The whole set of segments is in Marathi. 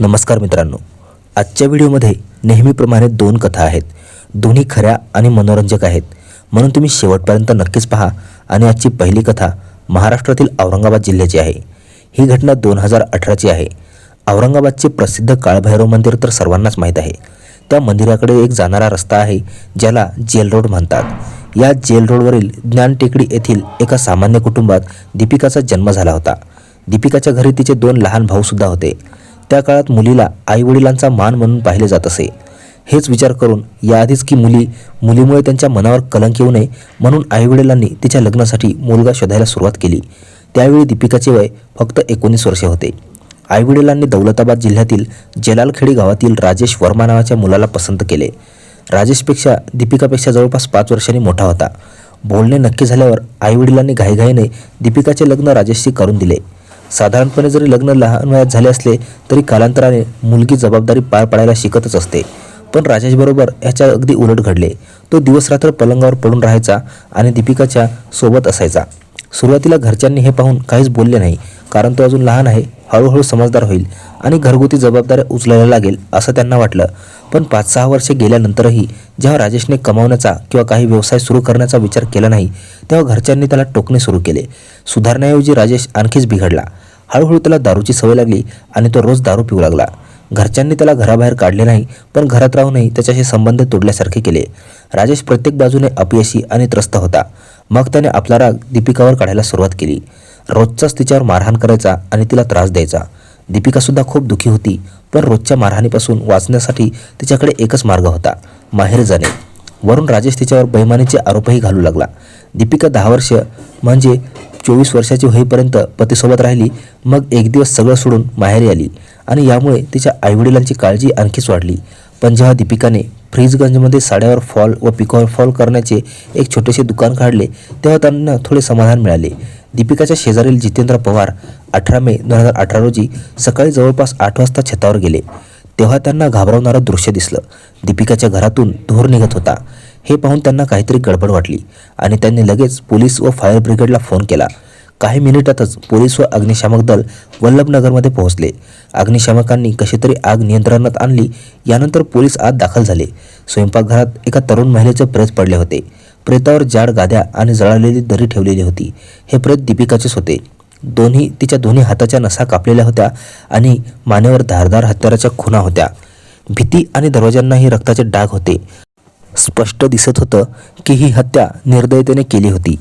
नमस्कार मित्रांनो. आजच्या व्हिडिओमध्ये नेहमीप्रमाणे दोन कथा आहेत. दोन्ही खऱ्या आणि मनोरंजक आहेत. म्हणून तुम्ही शेवटपर्यंत नक्कीच पहा आणि आजची पहिली कथा महाराष्ट्रातील औरंगाबाद जिल्ह्याची आहे. ही घटना दोन हजार अठराची आहे. औरंगाबादचे प्रसिद्ध काळभैरव मंदिर तर सर्वांनाच माहीत आहे. त्या मंदिराकडे एक जाणारा रस्ता आहे ज्याला जेल रोड म्हणतात. या जेल रोडवरील ज्ञान टेकडी येथील एका सामान्य कुटुंबात दीपिकाचा जन्म झाला होता. दीपिकाच्या घरी तिचे दोन लहान भाऊसुद्धा होते. त्या काळात मुलीला आईवडिलांचा मान म्हणून पाहिले जात असे. हेच विचार करून याआधीच की मुली मुलीमुळे त्यांच्या मनावर कलंक येऊ नये म्हणून आईवडिलांनी तिच्या लग्नासाठी मुलगा शोधायला सुरुवात केली. त्यावेळी दीपिकाचे वय फक्त एकोणीस वर्षे होते. आईवडिलांनी दौलताबाद जिल्ह्यातील जलालखेडी गावातील राजेश वर्मा नावाच्या मुलाला पसंत केले. राजेशपेक्षा दीपिकापेक्षा जवळपास पाच वर्षांनी मोठा होता. बोलणे नक्की झाल्यावर आईवडिलांनी घाईघाईने दीपिकाचे लग्न राजेशशी करून दिले. साधारणपणे जरी लग्न लहान वयात झाले असले तरी कालांतराने मुलगी जबाबदारी पार पाडायला शिकतच असते. पण राजेशबरोबर ह्याच्या अगदी उलट घडले. तो दिवसरात्र पलंगावर पडून राहायचा आणि दीपिकाच्या सोबत असायचा. सुरुवातीला घरच्यांनी हे पाहून काहीच बोलले नाही कारण तो अजून लहान आहे हळूहळू समजदार होईल आणि घरगुती जबाबदाऱ्या उचलायला लागेल असं त्यांना वाटलं. पण पाच सहा वर्षे गेल्यानंतरही जेव्हा राजेशने कमावण्याचा किंवा काही व्यवसाय सुरू करण्याचा विचार केला नाही तेव्हा घरच्यांनी त्याला टोकणे सुरू केले. सुधारण्याऐवजी राजेश आणखीच बिघडला. हळूहळू त्याला दारूची सवय लागली आणि तो रोज दारू पिऊ लागला. घरच्यांनी त्याला घराबाहेर काढले नाही पण घरात राहूनही त्याच्याशी संबंध तोडल्यासारखे केले. राजेश प्रत्येक बाजूने अपयशी आणि त्रस्त होता. मग त्याने आपला राग दीपिकावर काढायला सुरुवात केली. रोजचाच तिच्यावर मारहाण करायचा आणि तिला त्रास द्यायचा. दीपिकासुद्धा खूप दुखी होती पण रोजच्या मारहाणीपासून वाचण्यासाठी तिच्याकडे एकच मार्ग होता माहेर जाणे. वरून राजेश तिच्यावर बैमानीचे आरोपही घालू लागला. दीपिका दहा वर्ष म्हणजे चोवीस वर्षाची होईपर्यंत पतीसोबत राहिली मग एक दिवस सगळं सोडून माहेरी आली आणि यामुळे तिच्या आईवडिलांची काळजी आणखीच वाढली. पण जेव्हा दीपिकाने फ्रीजगंजमध्ये साड्यावर फॉल व पिकॉवर फॉल करण्याचे एक छोटेसे दुकान काढले तेव्हा त्यांना थोडे समाधान मिळाले. दीपिकाच्या शेजारील जितेंद्र पवार अठरा मे दोन हजार अठरा रोजी सकाळी जवळपास आठ वाजता छतावर गेले. तेव्हा त्यांना घाबरवणारं दृश्य दिसलं. दीपिकाच्या घरातून धूर निघत होता. हे पाहून त्यांना काहीतरी गडबड वाटली आणि त्यांनी लगेच पोलीस व फायर ब्रिगेडला फोन केला. काही मिनिटातच पोलीस व अग्निशामक दल वल्लभनगरमध्ये पोहोचले. अग्निशामकांनी कशी तरी आग नियंत्रणात आणली यानंतर पोलीस आत दाखल झाले. स्वयंपाकघरात एका तरुण महिलेचे प्रेत पडले होते. प्रेतावर जाड गाद्या आणि जळालेली दरी ठेवलेली होती. हे प्रेत दीपिकाचेच होते. दोन्ही तिच्या दोन्ही हाताच्या नसा कापलेल्या होत्या आणि मानेवर धारदार हत्याराच्या खुणा होत्या. भीती आणि दरवाजांनाही रक्ताचे डाग होते. स्पष्ट दिसत होतं की ही हत्या निर्दयतेने केली होती.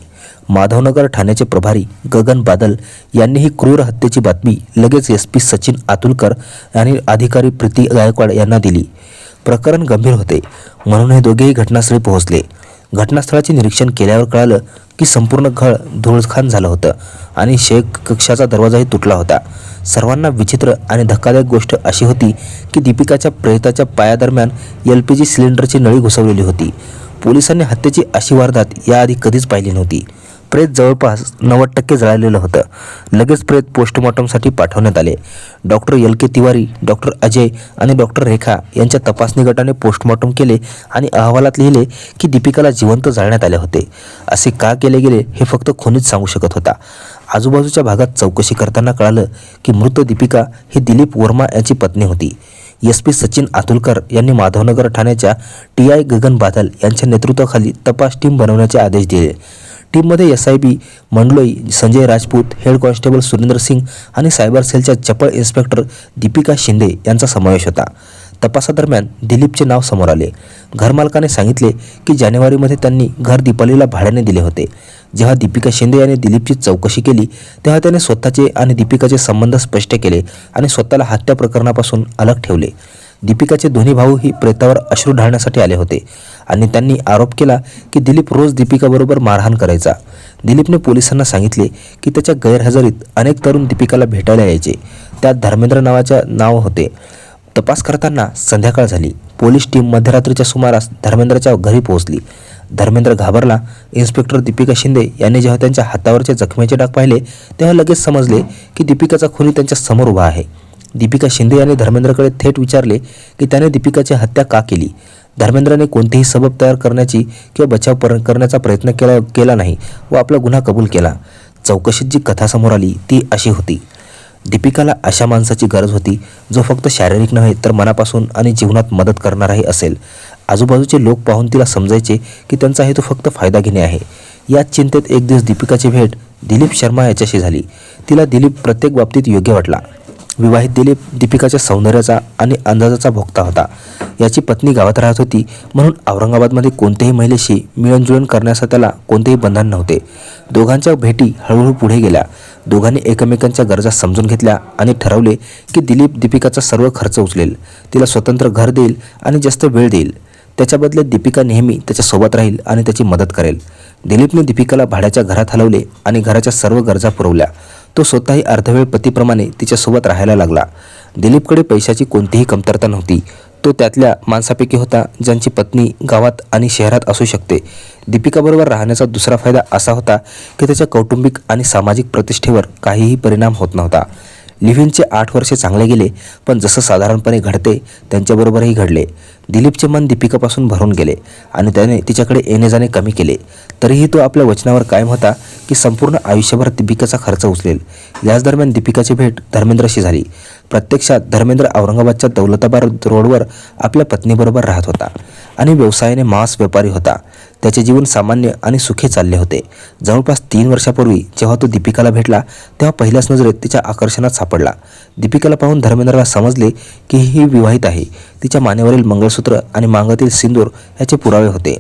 माधवनगर ठाण्याचे प्रभारी गगन बादल यांनी ही क्रूर हत्येची बातमी लगेच एस पी सचिन आतुलकर आणि अधिकारी प्रीती गायकवाड यांना दिली. प्रकरण गंभीर होते. म्हणून हे दोघेही घटनास्थळी पोहोचले. घटनास्थळाचे निरीक्षण केल्यावर कळालं की संपूर्ण घळ धुळखान झालं होतं आणि शेख कक्षाचा दरवाजाही तुटला होता. सर्वांना विचित्र आणि धक्कादायक गोष्ट अशी होती की दीपिकाच्या प्रेताच्या पायादरम्यान एल पी जी सिलेंडरची नळी घुसवलेली होती. पोलिसांनी हत्येची अशी वारदात याआधी कधीच पाहिली नव्हती. प्रेत जवळपास नव्वद टक्के जळालेलं होतं. लगेच प्रेत पोस्टमॉर्टमसाठी पाठवण्यात आले. Doctor L K Tiwari doctor Ajay आणि डॉक्टर रेखा यांच्या तपासणी गटाने पोस्टमॉर्टम केले आणि अहवालात लिहिले की दीपिकाला जिवंत जाळण्यात आले होते. असे का केले गेले हे फक्त खुनीच सांगू शकत होता. आजूबाजूच्या भागात चौकशी करताना कळालं की मृत दीपिका ही दिलीप वर्मा यांची पत्नी होती. एस पी सचिन आतुलकर यांनी माधवनगर ठाण्याच्या टी आय गगन बादल यांच्या नेतृत्वाखाली तपास टीम बनवण्याचे आदेश दिले. टीममध्ये S I B Mandloi Sanjay Rajput head constable Surendra Singh आणि सायबर सेलच्या चपळ इन्स्पेक्टर दीपिका शिंदे यांचा समावेश होता. तपासादरम्यान दिलीपचे नाव समोर आले. घरमालकाने सांगितले की जानेवारीमध्ये त्यांनी घर दीपालीला भाड्याने दिले होते. जेव्हा दीपिका शिंदे यांनी दिलीपची चौकशी केली तेव्हा त्याने स्वतःचे आणि दीपिकाचे संबंध स्पष्ट केले आणि स्वतःला हत्या प्रकरणापासून अलग ठेवले. दीपिकाचे दोन्ही भाऊ ही प्रेतावर अश्रू ढाळण्यासाठी आले होते आणि त्यांनी आरोप केला की दिलीप रोज दीपिकाबरोबर मारहाण करायचा. दिलीपने पोलिसांना सांगितले की त्याच्या गैरहजेरीत अनेक तरुण दीपिकाला भेटायला यायचे. त्यात धर्मेंद्र नावाच्या नाव होते. तपास करताना संध्याकाळ झाली. पोलीस टीम मध्यरात्रीच्या सुमारास धर्मेंद्रच्या घरी पोहोचली. धर्मेंद्र घाबरला. इन्स्पेक्टर दीपिका शिंदे यांनी जेव्हा त्यांच्या हातावरचे जखमेचे डाग पाहिले तेव्हा लगेच समजले की दीपिकाचा खुनी त्यांच्यासमोर उभा आहे. दीपिका शिंदे यांनी धर्मेंद्रकडे थेट विचारले की त्याने दीपिकाची हत्या का केली? धर्मेंद्रने कोणतीही सबब तयार करण्याची किंवा बचाव पर करण्याचा प्रयत्न केला केला नाही व आपला गुन्हा कबूल केला. चौकशीत जी कथा समोर आली ती अशी होती. दीपिकाला अशा माणसाची गरज होती जो फक्त शारीरिक नव्हे तर मनापासून आणि जीवनात मदत करणाराही असेल. आजूबाजूचे लोक पाहून तिला समजायचे की त्यांचा हेतू फक्त फायदा घेणे आहे. या चिंतेत एक दिवस दीपिकाची भेट दिलीप शर्मा याच्याशी झाली. तिला दिलीप प्रत्येक बाबतीत योग्य वाटला. विवाहित दिलीप दीपिकाच्या सौंदर्याचा आणि अंदाजाचा भोगता होता. याची पत्नी गावात राहत होती म्हणून औरंगाबादमध्ये कोणत्याही महिलेशी मिळणजुळण करण्याचा त्याला कोणतेही बंधन नव्हते. दोघांच्या भेटी हळूहळू पुढे गेल्या. दोघांनी एकमेकांच्या गरजा समजून घेतल्या आणि ठरवले की दिलीप दीपिकाचा सर्व खर्च उचलेल. तिला स्वतंत्र घर देईल आणि जास्त वेळ देईल. त्याच्या बदल्यात दीपिका नेहमी त्याच्यासोबत राहील आणि त्याची मदत करेल. दिलीपने दीपिकाला भाड्याच्या घरात हलवले आणि घराच्या सर्व गरजा पुरवल्या. तो स्वतःही अर्धवेळ पतीप्रमाणे तिच्यासोबत राहायला लागला. दिलीपकडे पैशाची कोणतीही कमतरता नव्हती. तो त्यातल्या माणसापैकी होता ज्यांची पत्नी गावात आणि शहरात असू शकते. दीपिकाबरोबर राहण्याचा दुसरा फायदा असा होता की त्याच्या कौटुंबिक आणि सामाजिक प्रतिष्ठेवर काहीही परिणाम होत नव्हता. लिव्हिनचे आठ वर्षे चांगले गेले पण जसं साधारणपणे घडते त्यांच्याबरोबरही घडले. दिलीपचे मन दीपिकापासून भरून गेले आणि त्याने तिच्याकडे येणे जाणे कमी केले. तरीही तो आपल्या वचनावर कायम होता की संपूर्ण आयुष्यभर दीपिकाचा खर्च उचलेल. याच दरम्यान दीपिकाची भेट धर्मेंद्रशी झाली. प्रत्यक्षात धर्मेंद्र औरंगाबादच्या दौलताबाद रोडवर आपल्या पत्नीबरोबर राहत होता आणि व्यवसायाने मांस व्यापारी होता. त्याचे जीवन सामान्य आणि सुखी चालले होते. जवळपास तीन वर्षापूर्वी जेव्हा तो दीपिकाला भेटला तेव्हा पहिल्याच नजरेत तिच्या आकर्षणात सापडला. दीपिकाला पाहून धर्मेंद्रला समजले की ही विवाहित आहे. तिच्या मानेवरील मंगळसूत्र आणि मांगातील सिंदूर याचे पुरावे होते.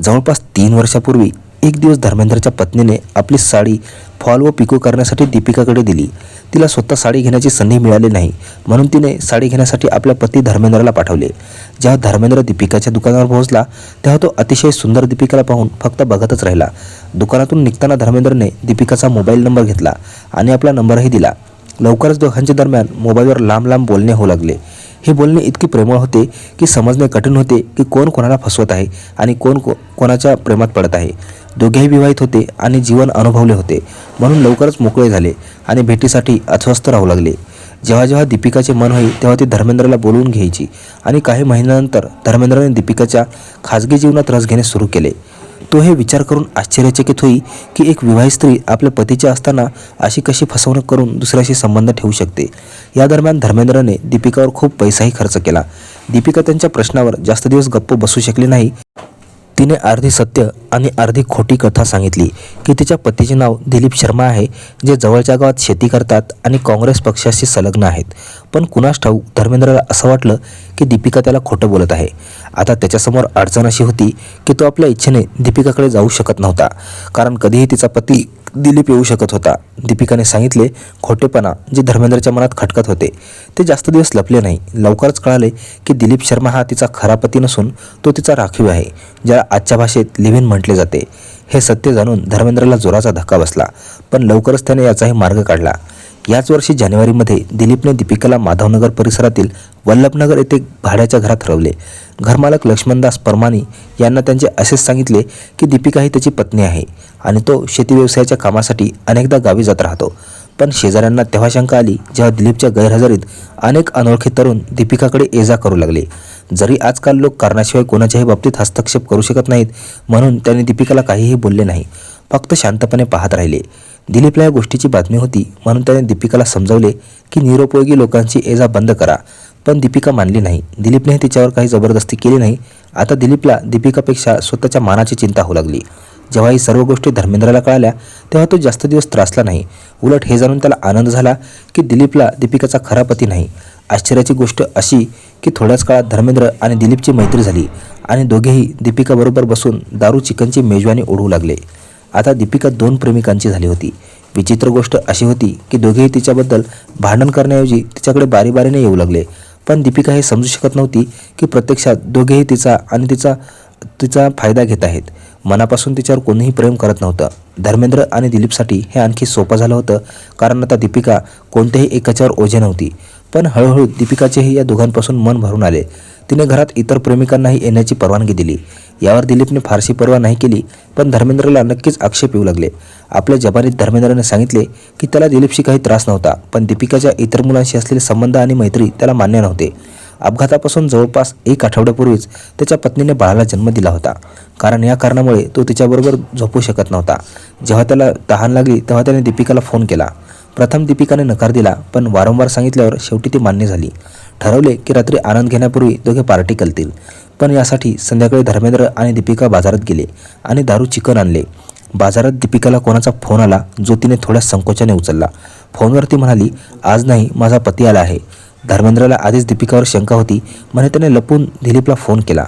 जवळपास तीन वर्षापूर्वी एक दिवस धर्मेंद्रच्या पत्नीने आपली साडी फॉल व पिको करण्यासाठी दीपिकाकडे दिली. तिला स्वतः साडी घेण्याची संधी मिळाली नाही म्हणून तिने साडी घेण्यासाठी आपल्या पती धर्मेंद्रला पाठवले. जेव्हा धर्मेंद्र दीपिकाच्या दुकानावर पोहोचला तेव्हा तो अतिशय सुंदर दीपिकाला पाहून फक्त बघतच राहिला. दुकानातून निघताना धर्मेंद्रने दीपिकाचा मोबाईल नंबर घेतला आणि आपला नंबरही दिला. लवकरच दोघांच्या दरम्यान मोबाईलवर लांब लांब बोलणे होऊ लागले. हे बोलणे इतके प्रेमळ होते की समजणे कठीण होते की कोण कोणाला फसवत आहे आणि कोण को कोणाच्या प्रेमात पडत आहे. दोघेही विवाहित होते आणि जीवन अनुभवले होते. म्हणून लवकरच मोकळे झाले आणि भेटीसाठी अस्वस्थ राहू लागले. जेव्हा जेव्हा दीपिकाचे मन होईल तेव्हा ती धर्मेंद्रला बोलवून घ्यायची आणि काही महिन्यानंतर धर्मेंद्रने दीपिकाच्या खाजगी जीवनात रस घेणे सुरू केले. तो हे विचार करून आश्चर्यचकित होई की एक विवाहित स्त्री आपल्या पतीची असताना अशी कशी फसवणूक करून दुसऱ्याशी संबंध ठेवू शकते? या दरम्यान धर्मेंद्रने दीपिकावर खूप पैसाही खर्च केला. दीपिका त्यांच्या प्रश्नावर जास्त दिवस गप्प बसू शकली नाही. तिने अर्धी सत्य आणि अर्धी खोटी कथा सांगितली की तिच्या पतीचे नाव दिलीप शर्मा आहे जे जवळच्या गावात शेती करतात आणि काँग्रेस पक्षाशी संलग्न आहेत. पण कुणास ठाऊक धर्मेंद्रला असं वाटलं की दीपिका त्याला खोटं बोलत आहे. आता त्याच्यासमोर अडचण अशी होती की तो आपल्या इच्छेने दीपिकाकडे जाऊ शकत नव्हता. कारण कधीही तिचा पती दिलीप येऊ शकत होता. दीपिकाने सांगितले खोटेपणा जे धर्मेंद्रच्या मनात खटकत होते ते जास्त दिवस लपले नाही. लवकरच कळाले की दिलीप शर्मा हा तिचा खरा पती नसून तो तिचा राखीव आहे ज्याला आजच्या भाषेत लिव्हिन म्हटले जाते. हे सत्य जाणून धर्मेंद्रला जोराचा धक्का बसला पण लवकरच त्याने याचाही मार्ग काढला. याच वर्षी जानेवारीमध्ये दिलीपने दीपिकाला माधवनगर परिसरातील वल्लभनगर येथे भाड्याच्या घरात हरवले. घरमालक लक्ष्मणदास परमानी यांना त्यांचे असेच सांगितले की दीपिका ही त्याची पत्नी आहे आणि तो शेती व्यवसायाच्या कामासाठी अनेकदा गावी जात राहतो. पण शेजाऱ्यांना तेव्हा शंका आली जेव्हा दिलीपच्या गैरहजेरीत अनेक अनोळखी तरुण दीपिकाकडे ये जा करू लागले. जरी आजकाल लोक कारणाशिवाय कोणाच्याही बाबतीत हस्तक्षेप करू शकत नाहीत म्हणून त्यांनी दीपिकाला काहीही बोलले नाही. फक्त शांतपणे पाहत राहिले. दिलीपला या गोष्टीची बातमी होती म्हणून त्याने दीपिकाला समजावले की निरुपयोगी लोकांची एजा बंद करा. पण दीपिका मानली नाही. दिलीपने तिच्यावर काही जबरदस्ती केली नाही. आता दिलीपला दीपिकापेक्षा स्वतःच्या मानाची चिंता होऊ लागली. जेव्हा ही सर्व गोष्टी धर्मेंद्रला कळाल्या तेव्हा तो जास्त दिवस त्रासला नाही. उलट हे जाणून त्याला आनंद झाला की दिलीपला दीपिकाचा खरा पती नाही. आश्चर्याची गोष्ट अशी की थोड्याच काळात धर्मेंद्र आणि दिलीपची मैत्री झाली आणि दोघेही दीपिकाबरोबर बसून दारू चिकनची मेजवानी ओढू लागले. आता दीपिका दोन प्रेमिकांची झाली होती. विचित्र गोष्ट अशी होती की दोघेही तिच्याबद्दल भांडण करण्याऐवजी तिच्याकडे बारीबारीने येऊ लागले. पण दीपिका हे समजू शकत नव्हती की प्रत्यक्षात दोघेही तिचा आणि तिचा तिचा फायदा घेत आहेत. मनापासून तिच्यावर कोणीही प्रेम करत नव्हतं. धर्मेंद्र आणि दिलीपसाठी हे आणखी सोपं झालं होतं कारण आता दीपिका कोणत्याही एकाच्यावर ओझे नव्हती. पण हळूहळू दीपिकाचेही या दोघांपासून मन भरून आले. तिने घरात इतर प्रेमिकांनाही येण्याची परवानगी दिली. यावर दिलीपने फारशी पर्वा नाही केली पण धर्मेंद्रला नक्कीच आक्षेप येऊ लागले. आपल्या जबानीत धर्मेंद्रने सांगितले की त्याला दिलीपशी काही त्रास नव्हता पण दीपिकाच्या इतर मुलांशी असलेले संबंध आणि मैत्री त्याला मान्य नव्हते. अपघातापासून जवळपास एक आठवड्यापूर्वीच त्याच्या पत्नीने बाळाला जन्म दिला होता. कारण या कारणामुळे तो तिच्याबरोबर झोपू शकत नव्हता. जेव्हा त्याला तहान लागली तेव्हा त्याने दीपिकाला फोन केला. प्रथम दीपिकाने नकार दिला पण वारंवार सांगितल्यावर शेवटी ती मान्य झाली. ठरवले की रात्री आनंद घेण्यापूर्वी दोघे पार्टी करतील. पण यासाठी संध्याकाळी धर्मेंद्र आणि दीपिका बाजारात गेले आणि दारू चिकन आणले. बाजारात दीपिकाला कोणाचा फोन आला जो तिने थोड्या संकोचाने उचलला. फोनवर ती म्हणाली आज नाही माझा पती आला आहे. धर्मेंद्रला आधीच दीपिकावर शंका होती म्हणे त्याने लपून दिलीपला फोन केला.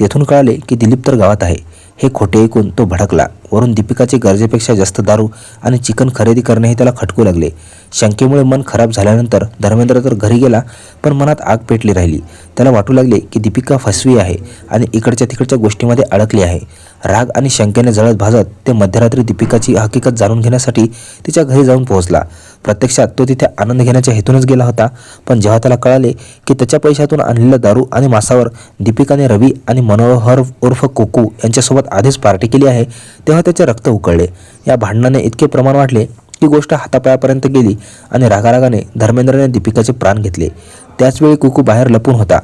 तेथून कळाले की दिलीप तर गावात आहे. हे खोटे ऐकून तो भडकला. वरून दीपिकाचे गरजेपेक्षा जास्त दारू आणि चिकन खरेदी करणेही त्याला खटकू लागले. शंकेमुळे मन खराब झाल्यानंतर धर्मेंद्र तर घरी गेला पण मनात आग पेटली राहिली. त्याला वाटू लागले की दीपिका फसवी आहे आणि इकडच्या तिकडच्या गोष्टीमध्ये अडकली आहे. राग आणि शंकेने जळत भाजत ते मध्यरात्री दीपिकाची हकीकत जाणून घेण्यासाठी तिच्या घरी जाऊन पोहोचला. प्रत्यक्षात तो तिथे आनंद घेण्याच्या हेतूनच गेला होता पण जेव्हा त्याला कळाले की त्याच्या पैशातून आणलेल्या दारू आणि मासावर दीपिकाने रवी आणि मनोहर उर्फ कोकू यांच्यासोबत आधीच पार्टी केली आहे तेव्हा त्याचे रक्त उकळले. या भांडणाने इतके प्रमाण वाढले ती गोष्ट हातापायापर्यंत गेली आणि रागारागाने धर्मेंद्रने दीपिकाचे प्राण घेतले. त्याचवेळी कुकू बाहेर लपून होता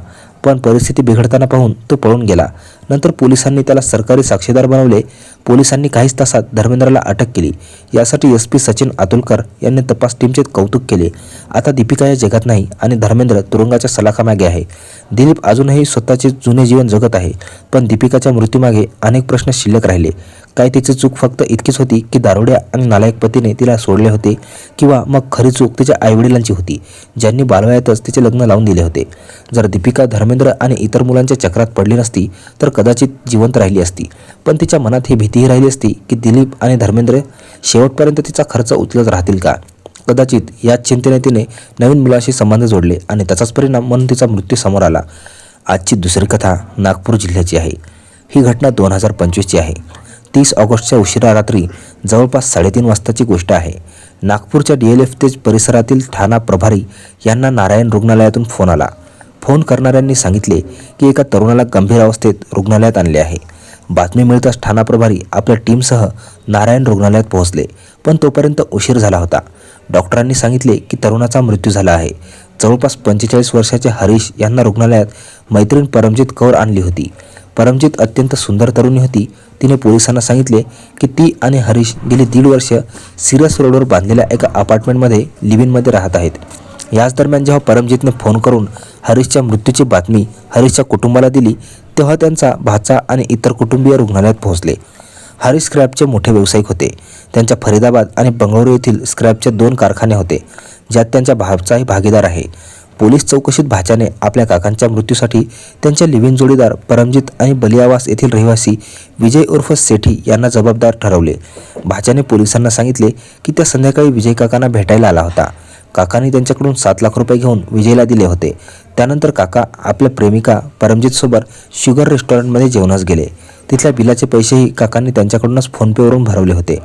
पण परिस्थिती बिघडताना पाहून तो पळून गेला. नंतर पोलिसांनी त्याला सरकारी साक्षीदार बनवले. पोलिसांनी काहीच तासात धर्मेंद्रला अटक केली. यासाठी एस पी सचिन अतुलकर यांनी तपास टीमचे कौतुक केले. आता दीपिका या जगात नाही आणि धर्मेंद्र तुरुंगाच्या सलाखामागे आहे. दिलीप अजूनही स्वतःचे जुने जीवन जगत आहे पण दीपिकाच्या मृत्यूमागे अनेक प्रश्न शिल्लक राहिले. काय तिची चूक फक्त इतकीच होती की दारुड्या आणि नालायक पतीने तिला सोडले होते किंवा मग खरी चूक तिच्या आईवडिलांची होती ज्यांनी बालवयातच तिचे लग्न लावून दिले होते. जर दीपिका धर्मेंद्र आणि इतर मुलांच्या चक्रात पडली नसती तर कदाचित जिवंत राहिली असती. पण तिच्या मनात ही भीतीही राहिली असती की दिलीप आणि धर्मेंद्र शेवटपर्यंत तिचा खर्च उचलत राहतील का? कदाचित याच चिंतेने तिने नवीन मुलाशी संबंध जोडले आणि त्याचाच परिणाम म्हणून तिचा मृत्यू समोर आला. आजची दुसरी कथा नागपूर जिल्ह्याची आहे. ही घटना दोन हजार पंचवीसची आहे. तीस ऑगस्टच्या उशिरा रात्री जवळपास साडेतीन वाजताची गोष्ट आहे. नागपूरच्या डी एल एफ तेज परिसरातील ठाणा प्रभारी यांना नारायण रुग्णालयातून फोन आला. फोन करणाऱ्यांनी सांगितले की एका तरुणाला गंभीर अवस्थेत रुग्णालयात आणले आहे. बातमी मिळताच ठाणा प्रभारी आपल्या टीमसह नारायण रुग्णालयात पोहोचले पण तोपर्यंत उशीर झाला होता. डॉक्टरांनी सांगितले की तरुणाचा मृत्यू झाला आहे. जवळपास पंचेचाळीस वर्षाचे हरीश यांना रुग्णालयात मैत्रीण परमजित कौर आणली होती. परमजित अत्यंत सुंदर तरुणी होती. तिने पोलिसांना सांगितले की ती आणि हरीश गेली दीड वर्ष सिरस रोडवर बांधलेल्या एका अपार्टमेंटमध्ये लिव्हिनमध्ये राहत आहेत. याच दरम्यान जेव्हा परमजितने फोन करून हरीशच्या मृत्यूची बातमी हरीशच्या कुटुंबाला दिली तेव्हा त्यांचा भाचा आणि इतर कुटुंबीय रुग्णालयात पोहोचले. हरीश स्क्रॅपचे मोठे व्यावसायिक होते. त्यांच्या फरीदाबाद आणि बंगळुरू येथील स्क्रॅपचे दोन कारखाने होते ज्यात त्यांच्या भावाचाही भागीदार आहे. पोलीस चौकशीत भाच्याने आपल्या काकांच्या मृत्यूसाठी त्यांच्या लिव्हिन जोडीदार परमजित आणि बलियावास येथील रहिवासी विजय उर्फ सेठी यांना जबाबदार ठरवले. भाच्याने पोलिसांना सांगितले की त्या संध्याकाळी विजय काकांना भेटायला आला होता. काकांनी त्यांच्याकडून सात लाख रुपये घेऊन विजयला दिले होते. त्यानंतर काका आपल्या प्रेमिका परमजितसोबत शुगर रेस्टॉरंटमध्ये जेवणास गेले. तिथल्या बिलाचे पैसेही काकांनी त्यांच्याकडूनच फोनपेवरून भरवले होते.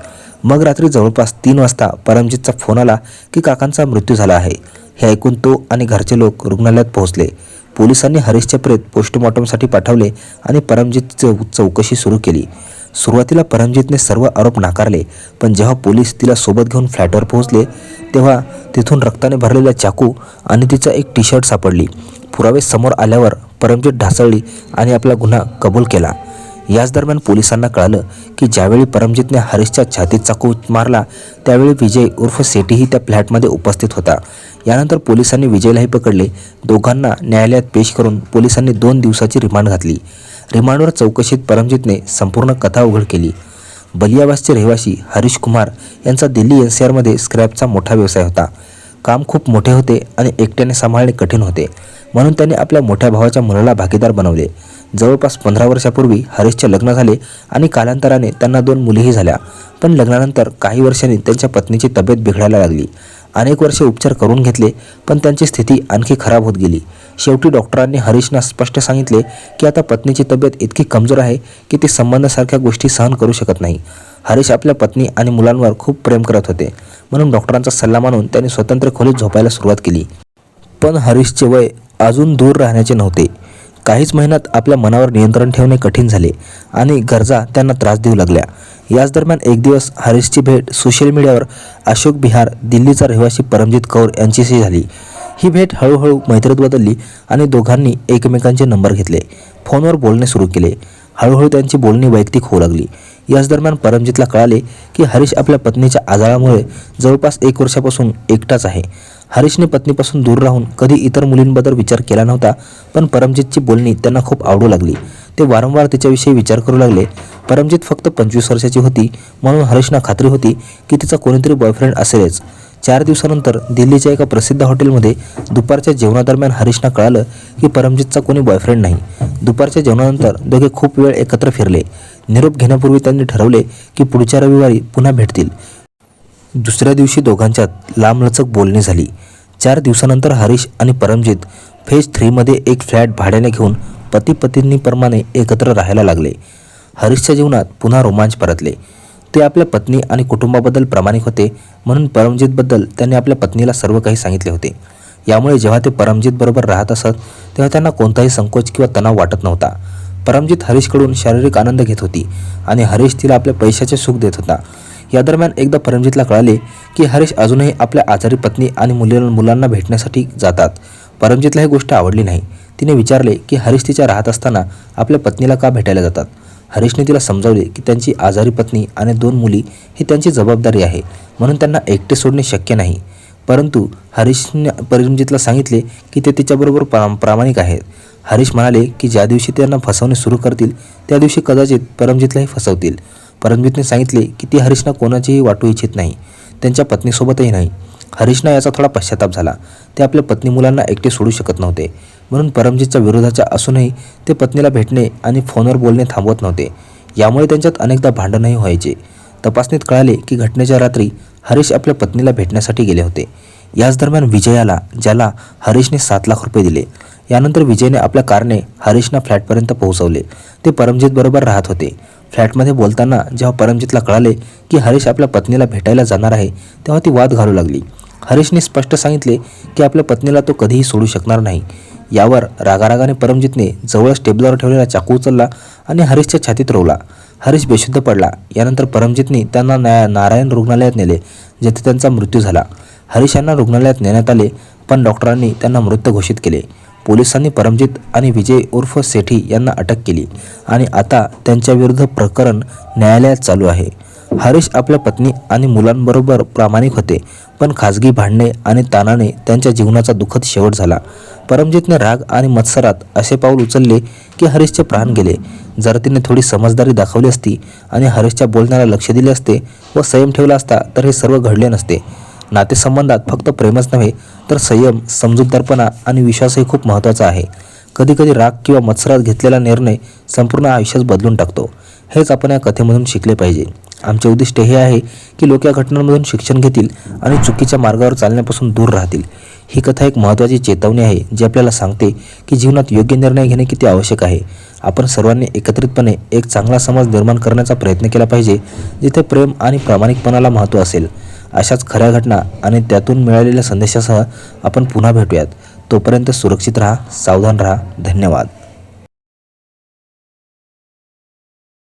मग रात्री जवळपास तीन वाजता परमजितचा फोन आला की काकांचा मृत्यू झाला आहे. हे ऐकून तो आणि घरचे लोक रुग्णालयात पोहोचले. पोलिसांनी हरीशचे प्रेत पोस्टमॉर्टमसाठी पाठवले आणि परमजितची चौकशी सुरू केली. सुरुवातीला परमजितने सर्व आरोप नाकारले पण जेव्हा पोलीस तिला सोबत घेऊन फ्लॅटवर पोहोचले तेव्हा तिथून रक्ताने भरलेला चाकू आणि तिचा एक टी शर्ट सापडली. पुरावे समोर आल्यावर परमजित ढासळली आणि आपला गुन्हा कबूल केला. याच दरम्यान पोलिसांना कळालं की ज्यावेळी परमजितने हरीशच्या छातीत चाकू मारला त्यावेळी विजय उर्फ सेठीही त्या फ्लॅटमध्ये उपस्थित होता. यानंतर पोलिसांनी विजयलाही पकडले. दोघांना न्यायालयात पेश करून पोलिसांनी दोन दिवसाची रिमांड घातली. रिमांडवर चौकशीत परमजितने संपूर्ण कथा उघड केली. बलियावासचे रहिवासी हरीश कुमार यांचा दिल्ली एन सी आरमध्ये स्क्रॅपचा मोठा व्यवसाय होता. काम खूप मोठे होते आणि एकट्याने सांभाळणे कठीण होते. म्हणून त्यांनी आपल्या मोठ्या भावाच्या मुलाला भागीदार बनवले. जवळपास पंधरा वर्षापूर्वी हरीशचे लग्न झाले आणि कालांतराने त्यांना दोन मुलीही झाल्या. पण लग्नानंतर काही वर्षांनी त्यांच्या पत्नीची तब्येत बिघडायला लागली. अनेक वर्षे उपचार करून घेतले पण त्यांची स्थिती आणखी खराब होत गेली. शेवटी डॉक्टरांनी हरीशना स्पष्ट सांगितले की आता पत्नीची तब्येत इतकी कमजोर आहे की ती संबंधासारख्या गोष्टी सहन करू शकत नाही. हरीश आपल्या पत्नी आणि मुलांवर खूप प्रेम करत होते म्हणून डॉक्टरांचा सल्ला मानून त्यांनी स्वतंत्र खोलीत झोपायला सुरुवात केली. पण हरीशचे वय अजून दूर राहण्याचे नव्हते. काहीच महिन्यात आपल्या मनावर नियंत्रण ठेवणे कठीण झाले आणि गरजा त्यांना त्रास देऊ लागल्या. याच दरम्यान एक दिवस हरीशची भेट सोशल मीडियावर अशोक बिहार दिल्लीचा रहिवासी परमजित कौर यांच्याशी झाली. ही भेट हळूहळू मैत्रीत बदलली आणि दोघांनी एकमेकांचे नंबर घेतले. फोनवर बोलणे सुरू केले. हळूहळू त्यांची बोलणी वैयक्तिक होऊ लागली. याच दरम्यान परमजितला कळाले की हरीश आपल्या पत्नीच्या आजारामुळे जवळपास एक वर्षापासून एकटाच आहे. हरीशने पत्नीपासून दूर राहून कधी इतर मुलींबद्दल विचार केला नव्हता पण परमजितची बोलणी त्यांना खूप आवडू लागली. ते वारंवार तिच्याविषयी विचार करू लागले. परमजित फक्त पंचवीस वर्षाची होती म्हणून हरीशना खात्री होती की तिचा कोणीतरी बॉयफ्रेंड असेलच. चार दिवसानंतर दिल्लीच्या एका प्रसिद्ध हॉटेलमध्ये दुपारच्या जेवणादरम्यान हरीशना कळालं की परमजितचा कोणी बॉयफ्रेंड नाही. दुपारच्या जेवणानंतर दोघे खूप वेळ एकत्र फिरले. निरोप घेण्यापूर्वी त्यांनी ठरवले की पुढच्या रविवारी पुन्हा भेटतील. दुसऱ्या दिवशी दोघांच्यात लांबलचक बोलणी झाली. चार दिवसानंतर हरीश आणि परमजित फेज थ्रीमध्ये एक फ्लॅट भाड्याने घेऊन पती पत्नीप्रमाणे एकत्र राहायला लागले. हरीशच्या जीवनात पुन्हा रोमांच परतले. ते आपल्या पत्नी आणि कुटुंबाबद्दल प्रामाणिक होते म्हणून परमजितबद्दल त्यांनी आपल्या पत्नीला सर्व काही सांगितले होते. यामुळे जेव्हा ते परमजितबरोबर राहत असत तेव्हा त्यांना कोणताही संकोच किंवा तणाव वाटत नव्हता. परमजित हरीशकडून शारीरिक आनंद घेत होती आणि हरीश तिला आपल्या पैशाचे सुख देत होता. या दरम्यान एकदा परमजितला कळाले की हरीश अजूनही आपल्या आजारी पत्नी आणि मुली मुलांना भेटण्यासाठी जातात. परमजितला ही गोष्ट आवडली नाही. तिने विचारले की हरीश तिच्या राहत असताना आपल्या पत्नीला का भेटायला जातात? हरीशने तिला समजावले की त्यांची आजारी पत्नी आणि दोन मुली ही त्यांची जबाबदारी आहे. म्हणून त्यांना एकटे सोडणे शक्य नाही. परंतु हरीशने परमजितला सांगितले की ते तिच्याबरोबर प्रा प्रामाणिक आहेत. हरीश म्हणाले की ज्या दिवशी त्यांना फसवणे सुरू करतील त्या दिवशी कदाचित परमजितलाही फसवतील. परमजितने सांगितले की ती हरीशना कोणाचीही वाटू इच्छित नाही. त्यांच्या पत्नीसोबतही नाही. हरीशना याचा थोडा पश्चाताप झाला. ते आपल्या पत्नी मुलांना एकटे सोडू शकत नव्हते. म्हणून परमजितच्या विरोधाच्या असूनही ते पत्नीला भेटणे आणि फोनवर बोलणे थांबवत नव्हते. यामुळे त्यांच्यात अनेकदा भांडणही व्हायचे. तपासणीत कळाले की घटनेच्या रात्री हरीश आपल्या पत्नीला भेटण्यासाठी गेले होते. याच दरम्यान विजयाला ज्याला हरीशने सात लाख रुपये दिले. यानंतर विजयने आपल्या कारने हरीशना फ्लॅटपर्यंत पोहोचवले. ते परमजीतबरोबर राहत होते. फ्लॅटमध्ये बोलताना जेव्हा परमजितला कळाले की हरीश आपल्या पत्नीला भेटायला जाणार आहे तेव्हा ती वाद घालू लागली. हरीशने स्पष्ट सांगितले की आपल्या पत्नीला तो कधीही सोडू शकणार नाही. यावर रागारागाने परमजितने जवळच टेबलावर ठेवलेला चाकू उचलला आणि हरीशच्या छातीत रोवला. हरीश बेशुद्ध पडला. यानंतर परमजितने त्यांना न्या नारायण रुग्णालयात नेले जेथे त्यांचा मृत्यू झाला. हरीश यांना रुग्णालयात नेण्यात आले पण डॉक्टरांनी त्यांना मृत घोषित केले. पोलिसांनी परमजित आणि विजय उर्फ सेठी यांना अटक केली आणि आता त्यांच्याविरुद्ध प्रकरण न्यायालयात चालू आहे. हरीश आपल्या पत्नी आणि मुलांबरोबर प्रामाणिक होते पण खाजगी भांडणे आणि ताणाने त्यांच्या जीवनाचा दुःखद शेवट झाला. परमजितने राग आणि मत्सरात असे पाऊल उचलले की हरीशचे प्राण गेले. जर तिने थोडी समजदारी दाखवली असती आणि हरीशच्या बोलण्याला लक्ष दिले असते व संयम ठेवला असता तर हे सर्व घडले नसते. नातेसंबंधात फक्त प्रेमच नव्हे तर संयम समजूतदारपणा आणि विश्वासही खूप महत्त्वाचा आहे. कधीकधी राग किंवा मत्सरात घेतलेला निर्णय संपूर्ण आयुष्यात बदलून टाकतो. हेच आपण या कथेमधून शिकले पाहिजे. आमचे उद्दिष्ट हे आहे की लोक या घटनांमधून शिक्षण घेतील आणि चुकीच्या मार्गावर चालण्यापासून दूर राहतील. ही कथा एक महत्त्वाची चेतावणी आहे जी आपल्याला सांगते की जीवनात योग्य निर्णय घेणे किती आवश्यक आहे. आपण सर्वांनी एकत्रितपणे एक चांगला समाज निर्माण करण्याचा प्रयत्न केला पाहिजे जिथे प्रेम आणि प्रामाणिकपणाला महत्त्व असेल. अशाच खऱ्या घटना आणि त्यातून मिळालेल्या संदेशासह आपण पुन्हा भेटूयात. तोपर्यंत सुरक्षित राहा सावधान राहा. धन्यवाद.